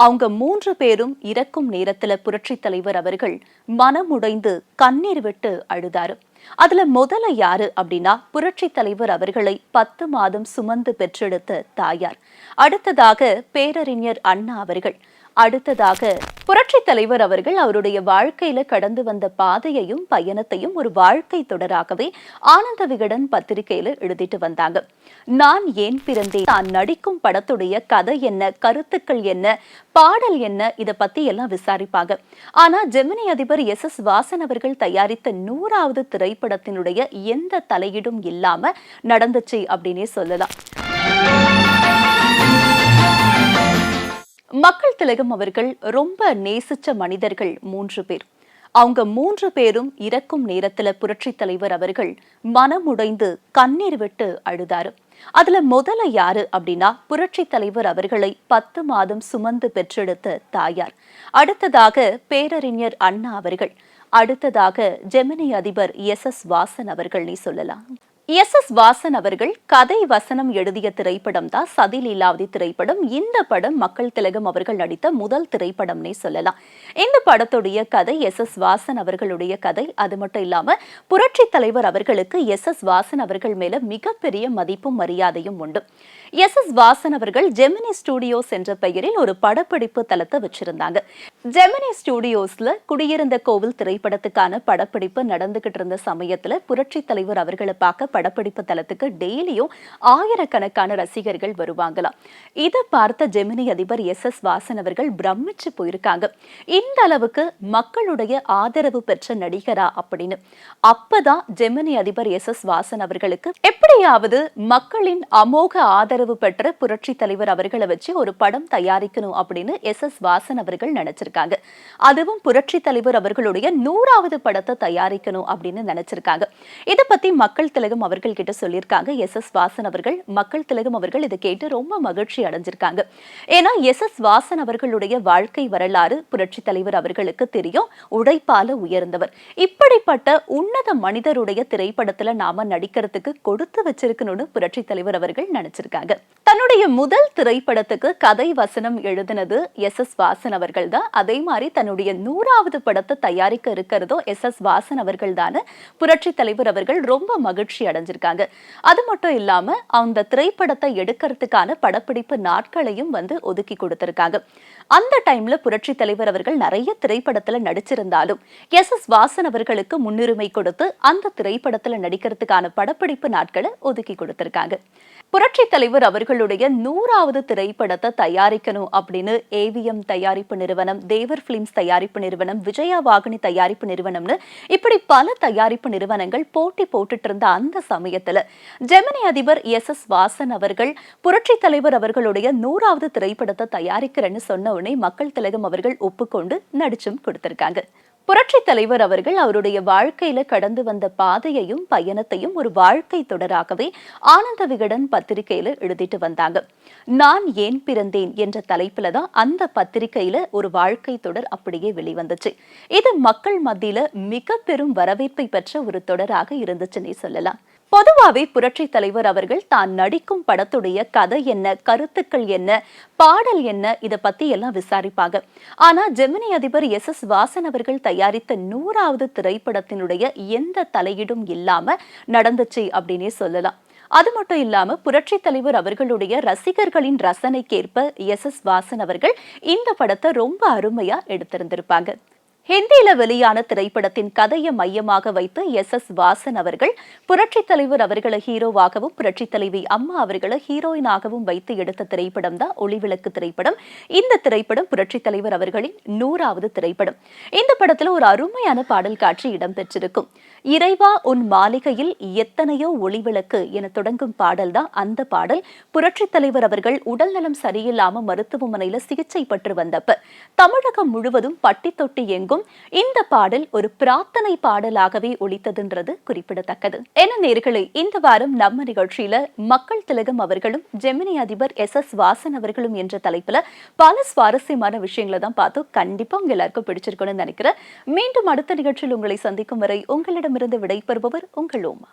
அவங்க மூன்று பேரும் இறக்கும் நேரத்துல புரட்சி தலைவர் அவர்கள் மனமுடைந்து கண்ணீர் விட்டு அழுதாரு. அதுல முதல்ல யாரு அப்படின்னா புரட்சி தலைவர் அவர்களை பத்து மாதம் சுமந்து பெற்றெடுத்த தாயார். அடுத்ததாக பேரறிஞர் அண்ணா அவர்கள். அடுத்ததாக புரட்சி தலைவர் அவர்கள் அவருடைய வாழ்க்கையில கடந்து வந்த பாதையையும் பயணத்தையும் ஒரு வாழ்க்கை தொடராகவே ஆனந்த விகடன் பத்திரிகையில எழுதிட்டு வந்தாங்க. நான் ஏன் பிறந்தேன்? நான் நடிக்கும் படத்துடைய கதை என்ன? கருத்துக்கள் என்ன? பாடல் என்ன? இதை பத்தி எல்லாம் விசாரிப்பாங்க. ஆனா ஜெமினி அதிபர் எஸ் எஸ் வாசன் அவர்கள் தயாரித்த நூறாவது திரைப்படத்தினுடைய எந்த தலையீடும் இல்லாம நடந்துச்சு அப்படின்னே சொல்லலாம். மக்கள் திலகம் அவர்கள் ரொம்ப நேசிச்ச மனிதர்கள் மூன்று பேர். அவங்க மூன்று பேரும் இறக்கும் நேரத்துல புரட்சி தலைவர் அவர்கள் மனமுடைந்து கண்ணீர் விட்டு அழுதாரு. அதுல முதல்ல யாரு அப்படின்னா புரட்சி தலைவர் அவர்களை பத்து மாதம் சுமந்து பெற்றெடுத்த தாயார். அடுத்ததாக பேரறிஞர் அண்ணா அவர்கள். அடுத்ததாக ஜெமினி அதிபர் எஸ் எஸ் வாசன் அவர்கள்னே சொல்லலாம். எஸ் எஸ் வாசன் அவர்கள் கதை வசனம் எழுதிய திரைப்படம் தான் சதி லீலாவதி திரைப்படம். இந்த படம் மக்கள் திலகம் அவர்கள் நடித்த முதல் திரைப்படம்னே சொல்லலாம். இந்த படத்துடைய கதை எஸ் எஸ் வாசன் அவர்களுடைய கதை. அது மட்டும் இல்லாம புரட்சி தலைவர் அவர்களுக்கு எஸ் எஸ் வாசன் அவர்கள் மேல மிகப்பெரிய மதிப்பும் மரியாதையும் உண்டு. எஸ் எஸ் வாசன் அவர்கள் ஜெமினி ஸ்டுடியோஸ் என்ற பெயரில் ஒரு படப்பிடிப்பு தளத்தை வச்சிருந்தாங்க. ஜெமினி ஸ்டுடியோஸ்ல குடியிருந்த கோவில் திரைப்படத்துக்கான படப்பிடிப்பு நடந்துகிட்டு இருந்த சமயத்துல புரட்சி தலைவர் அவர்களை பார்க்க படப்பிடிப்பு தளத்துக்கு டெய்லியும் ஆயிரக்கணக்கான ரசிகர்கள் வருவாங்களாம். இதை பார்த்த ஜெமினி அதிபர் எஸ் எஸ் வாசன் அவர்கள் பிரமிச்சு போயிருக்காங்க. இந்த அளவுக்கு மக்களுடைய ஆதரவு பெற்ற நடிகரா அப்படின்னு. அப்பதான் ஜெமினி அதிபர் எஸ் எஸ் வாசன் அவர்களுக்கு எப்படியாவது மக்களின் அமோக ஆதரவு பெற்ற புரட்சி தலைவர் அவர்களை வச்சு ஒரு படம் தயாரிக்கணும் அப்படின்னு எஸ் எஸ் வாசன் அவர்கள் நினைச்சிருக்காங்க. அதுவும் புரட்சி தலைவர் அவர்களுடைய நூறாவது படத்தை தயாரிக்கணும் அப்படின்னு நினைச்சிருக்காங்க. இதை பத்தி மக்கள் திலகம் அவர்கள் கிட்ட சொல்லியிருக்காங்க. எஸ். எஸ். வாசன் அவர்கள் மக்கள் திலகம் அவர்கள் இதை கேட்டு ரொம்ப மகிழ்ச்சி அடைஞ்சிருக்காங்க. ஏன்னா எஸ். எஸ். வாசன் அவர்களுடைய வாழ்க்கை வரலாறு புரட்சி தலைவர் அவர்களுக்கு தெரியும். உடைப்பால உயர்ந்தவர். இப்படிப்பட்ட உன்னத மனிதருடைய திரைப்படத்துல நாம நடிக்கிறதுக்கு கொடுத்து வச்சிருக்கணும்னு புரட்சி தலைவர் அவர்கள் நினைச்சிருக்காங்க. தன்னுடைய முதல் திரைப்படத்துக்கு கதை வசனம் எழுதினது எஸ். எஸ். வாசன் அவர்கள் தான். அதே மாதிரி தன்னுடைய நூறாவது படத்தை தயாரிக்க இருக்கிறதோ எஸ். எஸ். வாசன் அவர்கள் தான். புரட்சி தலைவர் அவர்கள் ரொம்ப மகிழ்ச்சி அடைஞ்சிருக்காங்க. அது மட்டும் இல்லாம அந்த திரைப்படத்தை எடுக்கிறதுக்கான படப்பிடிப்பு நாட்களையும் வந்து ஒதுக்கி கொடுத்திருக்காங்க. அந்த டைம்ல புரட்சி தலைவர் அவர்கள் நிறைய திரைப்படத்துல நடிச்சிருந்தாலும் எஸ் எஸ் வாசன் அவர்களுக்கு முன்னுரிமை கொடுத்து அந்த திரைப்படத்துல நடிக்கிறதுக்கான படப்பிடிப்பு நாட்களை ஒதுக்கி கொடுத்திருக்காங்க. புரட்சி தலைவர் அவர்களுடைய நூறாவது திரைப்படத்தை தயாரிக்கணும் அப்படின்னு ஏவிஎம் தயாரிப்பு நிறுவனம் தேவர் பிலிம்ஸ் தயாரிப்பு நிறுவனம் விஜயா வாகினி தயாரிப்பு நிறுவனம்னு இப்படி பல தயாரிப்பு நிறுவனங்கள் போட்டி போட்டுட்டு இருந்த அந்த சமயத்துல ஜெமினி அதிபர் எஸ் எஸ் வாசன் அவர்கள் புரட்சி தலைவர் அவர்களுடைய நூறாவது திரைப்படத்தை தயாரிக்கிறேன்னு சொன்ன உடனே மக்கள் திலகம் அவர்கள் ஒப்புக்கொண்டு நடிச்சும் கொடுத்திருக்காங்க. புரட்சி தலைவர் அவர்கள் அவருடைய வாழ்க்கையில கடந்து வந்த பாதையையும் பயணத்தையும் ஒரு வாழ்க்கை தொடராகவே ஆனந்த விகடன் பத்திரிகையில எழுதிட்டு வந்தாங்க. நான் ஏன் பிறந்தேன் என்ற தலைப்புல தான் அந்த பத்திரிகையில ஒரு வாழ்க்கை தொடர் அப்படியே வெளிவந்துச்சு. இது மக்கள் மத்தியில மிக பெரும் வரவேற்பை பெற்ற ஒரு தொடராக இருந்துச்சுன்னே சொல்லலாம். பொதுவாவே புரட்சி தலைவர் அவர்கள் தான் நடிக்கும் படத்துடைய கதை என்ன கருத்துக்கள் என்ன பாடல் என்ன இதை பத்தி எல்லாம் விசாரிப்பாங்க. ஆனா ஜெமினி அதிபர் எஸ் எஸ் வாசன் அவர்கள் தயாரித்த நூறாவது திரைப்படத்தினுடைய எந்த தலையீடும் இல்லாம நடந்துச்சு அப்படின்னே சொல்லலாம். அது மட்டும் இல்லாம புரட்சி தலைவர் அவர்களுடைய ரசிகர்களின் ரசனைக்கேற்ப எஸ் எஸ் வாசன் அவர்கள் இந்த படத்தை ரொம்ப அருமையா எடுத்திருந்திருப்பாங்க. ஹிந்தியில வெளியான திரைப்படத்தின் கதையை மையமாக வைத்து எஸ் எஸ் வாசன் அவர்கள் புரட்சி தலைவர் அவர்களை ஹீரோவாகவும் புரட்சி தலைவி அம்மா அவர்களை ஹீரோயினாகவும் வைத்து எடுத்த திரைப்படம் தான் ஒளிவிளக்கு திரைப்படம். இந்த திரைப்படம் புரட்சி தலைவர் அவர்களின் நூறாவது திரைப்படம். இந்த படத்துல ஒரு அருமையான பாடல் காட்சி இடம்பெற்றிருக்கும் இறைவா உன் மாளிகையில் எத்தனையோ ஒளிவிளக்கு என தொடங்கும் பாடல் தான் அந்த பாடல். புரட்சி தலைவர் அவர்கள் உடல்நலம் சரியில்லாம மருத்துவமனையில சிகிச்சை பெற்று வந்தப்ப தமிழகம் முழுவதும் பட்டி தொட்டி எங்கும் இந்த பாடல் ஒரு பிரார்த்தனை பாடலாகவே ஒழித்ததுன்றது குறிப்பிடத்தக்கது. என நேர்களை இந்த வாரம் நம்ம நிகழ்ச்சியில மக்கள் திலகம் அவர்களும் ஜெமினி அதிபர் எஸ் எஸ் வாசன் அவர்களும் என்ற தலைப்புல பல சுவாரஸ்யமான விஷயங்களை தான் பார்த்தோம். கண்டிப்பா உங்க எல்லாருக்கும் பிடிச்சிருக்கும்னு நினைக்கிறேன். மீண்டும் அடுத்த நிகழ்ச்சியில் உங்களை சந்திக்கும் வரை உங்களிடமிருந்து விடைபெறுபவர் உங்கள் ஓமா